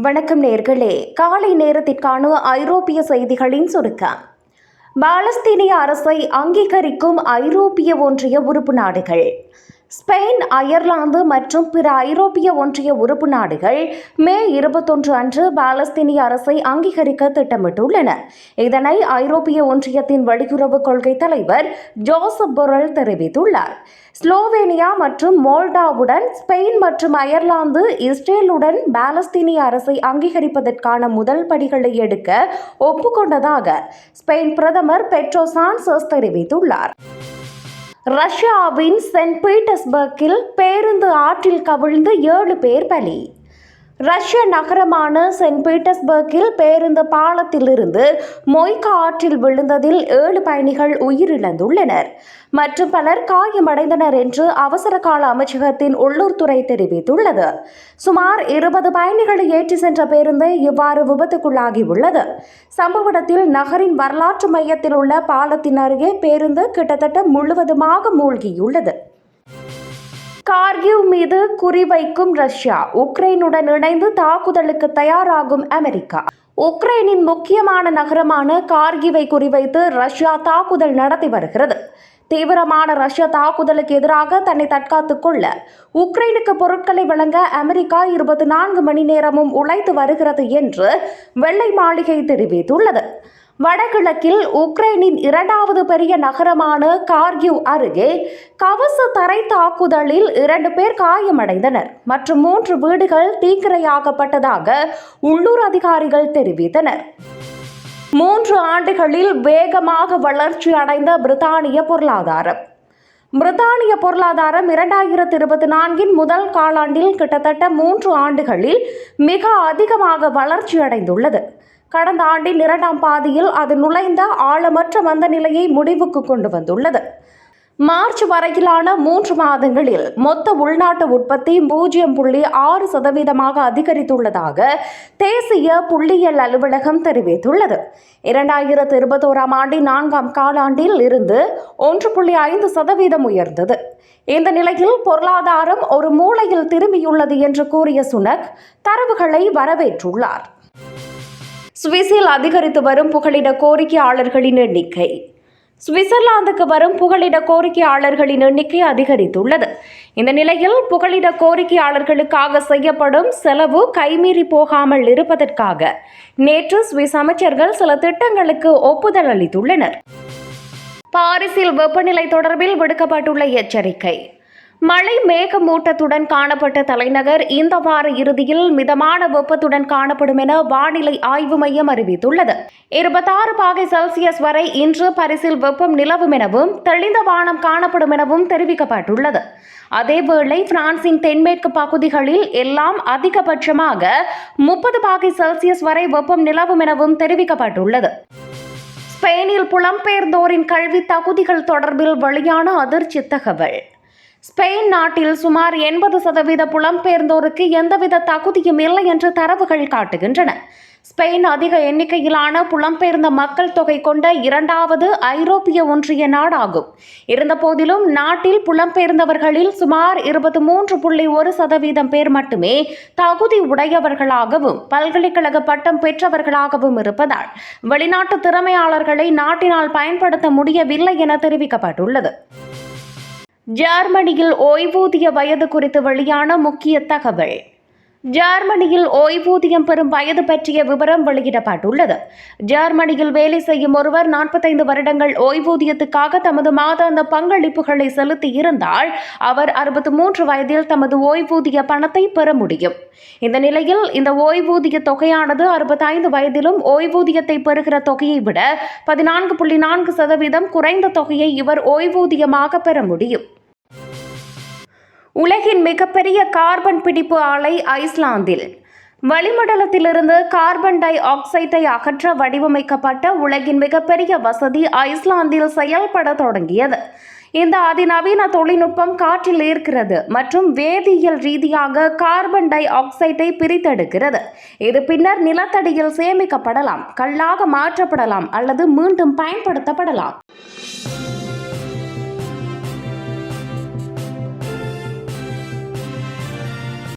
வணக்கம் நேர்களே. காலை நேரத்திற்கான ஐரோப்பிய செய்திகளின் சுருக்கம். பாலஸ்தீனிய அரசை அங்கீகரிக்கும் ஐரோப்பிய ஒன்றிய உறுப்பு நாடுகள். ஸ்பெயின் அயர்லாந்து மற்றும் பிற ஐரோப்பிய ஒன்றிய உறுப்பு நாடுகள் மே இருபத்தொன்று அன்று பாலஸ்தீனிய அரசை அங்கீகரிக்க திட்டமிட்டுள்ளன. இதனை ஐரோப்பிய ஒன்றியத்தின் வெளியுறவு கொள்கை தலைவர் ஜோசப் பொரல் தெரிவித்துள்ளார். ஸ்லோவேனியா மற்றும் மோல்டாவுடன் ஸ்பெயின் மற்றும் அயர்லாந்து இஸ்ரேலுடன் பாலஸ்தீனிய அரசை அங்கீகரிப்பதற்கான முதல் படிகளை எடுக்க ஒப்புக்கொண்டதாக ஸ்பெயின் பிரதமர் பெட்ரோ சான்சஸ் தெரிவித்துள்ளார். ரஷ்யாவின் சென்ட் பீட்டர்ஸ்பர்க்கில் பேருந்து ஆற்றில் கவிழ்ந்து ஏழு பேர் பலி. ரஷ்ய நகரமான சென்ட் பீட்டர்ஸ்பர்க்கில் பேருந்து பாலத்திலிருந்து மொய்கா ஆற்றில் விழுந்ததில் ஏழு பயணிகள் உயிரிழந்துள்ளனர். மற்றும் பலர் காயமடைந்தனர் என்று அவசர கால அமைச்சகத்தின் உள்ளூர்துறை தெரிவித்துள்ளது. சுமார் இருபது பயணிகளை ஏற்றி சென்ற பேருந்து இவ்வாறு விபத்துக்குள்ளாகியுள்ளது. சம்பவ இடத்தில் நகரின் வரலாற்று மையத்தில் உள்ள பாலத்தின் அருகே பேருந்து கிட்டத்தட்ட முழுவதுமாக மூழ்கியுள்ளது. கார்கிவ் மீது குறிவைக்கும் ரஷ்யா உக்ரைனுடன் இணைந்து தாக்குதலுக்கு தயாராகும் அமெரிக்கா. உக்ரைனின் முக்கியமான நகரமான கார்கிவை குறிவைத்து ரஷ்யா தாக்குதல் நடத்தி வருகிறது. தீவிரமான ரஷ்ய தாக்குதலுக்கு எதிராக தன்னை தற்காத்துக் கொள்ள உக்ரைனுக்கு பொருட்களை வழங்க அமெரிக்கா இருபத்தி நான்கு மணி நேரமும் உழைத்து வருகிறது என்று வெள்ளை மாளிகை தெரிவித்துள்ளது. வடகிழக்கில் உக்ரைனின் இரண்டாவது பெரிய நகரமான கார்கிவ் அருகே கவச தரை தாக்குதலில் இரண்டு பேர் காயமடைந்தனர் மற்றும் மூன்று வீடுகள் தீக்கிரையாக்கப்பட்டதாக உள்ளூர் அதிகாரிகள் தெரிவித்தனர். மூன்று ஆண்டுகளில் வேகமாக வளர்ச்சி அடைந்த பிரித்தானிய பொருளாதாரம். பிரித்தானிய பொருளாதாரம் இரண்டாயிரத்தி இருபத்தி நான்கின் முதல் காலாண்டில் கிட்டத்தட்ட மூன்று ஆண்டுகளில் மிக அதிகமாக வளர்ச்சியடைந்துள்ளது கடந்த ஆண்டின் இரண்டாம் பாதியில் அது நுழைந்த ஆழமற்ற மந்த நிலையை முடிவுக்கு கொண்டு வந்துள்ளது. மார்ச் வரையிலான மூன்று மாதங்களில் மொத்த உள்நாட்டு உற்பத்தி பூஜ்ஜியம் புள்ளி ஆறு சதவீதமாக அதிகரித்துள்ளதாக தேசிய புள்ளியியல் அலுவலகம் தெரிவித்துள்ளது. இரண்டாயிரத்து இருபத்தோராம் ஆண்டின் நான்காம் காலாண்டில் இருந்து ஒன்று புள்ளி ஐந்து சதவீதம் உயர்ந்தது. இந்த நிலையில் பொருளாதாரம் ஒரு மூலையில் திரும்பியுள்ளது என்று கூறிய சுனக் தரவுகளை வரவேற்றுள்ளார். சுவிஸில் அதிகரித்து வரும் புகலிட கோரிக்கையாளர்களின் எண்ணிக்கை. சுவிட்சர்லாந்துக்கு வரும் புகலிட கோரிக்கையாளர்களின் எண்ணிக்கை அதிகரித்துள்ளது. இந்த நிலையில் புகலிட கோரிக்கையாளர்களுக்காக செய்யப்படும் செலவு கைமீறி போகாமல் இருப்பதற்காக நேற்று சுவிஸ் அமைச்சர்கள் சில திட்டங்களுக்கு ஒப்புதல் அளித்துள்ளனர். பாரிஸில் வெப்பநிலை தொடர்பில் விடுக்கப்பட்டுள்ள எச்சரிக்கை. மழை மேகமூட்டத்துடன் காணப்பட்ட தலைநகர் இந்த வார இறுதியில் மிதமான வெப்பத்துடன் காணப்படும் என வானிலை ஆய்வு மையம் அறிவித்துள்ளது. இருபத்தாறு பாகை செல்சியஸ் வரை இன்று பரிசில் வெப்பம் நிலவும் எனவும் தெளிந்த வானம் காணப்படும் எனவும் தெரிவிக்கப்பட்டுள்ளது. அதேவேளை பிரான்சின் தென்மேற்கு பகுதிகளில் எல்லாம் அதிகபட்சமாக முப்பது பாகை செல்சியஸ் வரை வெப்பம் நிலவும் எனவும் தெரிவிக்கப்பட்டுள்ளது. ஸ்பெயினில் புலம்பெயர்ந்தோரின் கல்வி தகுதிகள் தொடர்பில் வெளியான அதிர்ச்சி தகவல். ஸ்பெயின் நாட்டில் சுமார் எண்பது சதவீத புலம்பெயர்ந்தோருக்கு எந்தவித தகுதியும் இல்லை என்று தரவுகள் காட்டுகின்றன. ஸ்பெயின் அதிக எண்ணிக்கையிலான புலம்பெயர்ந்த மக்கள் தொகை கொண்ட இரண்டாவது ஐரோப்பிய ஒன்றிய நாடாகும். இருந்தபோதிலும் நாட்டில் புலம்பெயர்ந்தவர்களில் சுமார் இருபத்தி மூன்று புள்ளி ஒரு சதவீதம் பேர் மட்டுமே தகுதி உடையவர்களாகவும் பல்கலைக்கழக பட்டம் பெற்றவர்களாகவும் இருப்பதால் வெளிநாட்டு திறமையாளர்களை நாட்டினால் பயன்படுத்த முடியவில்லை என தெரிவிக்கப்பட்டுள்ளது. ஜெர்மனியில் ஓய்வூதிய வயது குறித்து வெளியான முக்கிய தகவல். ஜெர்மனியில் ஓய்வூதியம் பெறும் வயது பற்றிய விவரம் வெளியிடப்பட்டுள்ளது. ஜெர்மனியில் வேலை செய்யும் ஒருவர் நாற்பத்தைந்து வருடங்கள் ஓய்வூதியத்துக்காக தமது மாதாந்த பங்களிப்புகளை செலுத்தி இருந்தால் அவர் அறுபத்தி மூன்று வயதில் தமது ஓய்வூதிய பணத்தை பெற முடியும். இந்த நிலையில் இந்த ஓய்வூதிய தொகையானது அறுபத்தைந்து வயதிலும் ஓய்வூதியத்தை பெறுகிற தொகையை விட பதினான்கு புள்ளி நான்கு சதவீதம் குறைந்த தொகையை இவர் ஓய்வூதியமாக பெற முடியும். உலகின் மிகப்பெரிய கார்பன் பிடிப்பு ஆலை ஐஸ்லாந்தில். வளிமண்டலத்திலிருந்து கார்பன் டை ஆக்சைடை அகற்ற வடிவமைக்கப்பட்ட உலகின் மிகப்பெரிய வசதி ஐஸ்லாந்தில் செயல்பட தொடங்கியது. இந்த அதிநவீன தொழில்நுட்பம் காற்றில் ஈர்க்கிறது மற்றும் வேதியியல் ரீதியாக கார்பன் டை ஆக்சைடை பிரித்தெடுக்கிறது. இது பின்னர் நிலத்தடியில் சேமிக்கப்படலாம் கல்லாக மாற்றப்படலாம் அல்லது மீண்டும் பயன்படுத்தப்படலாம்.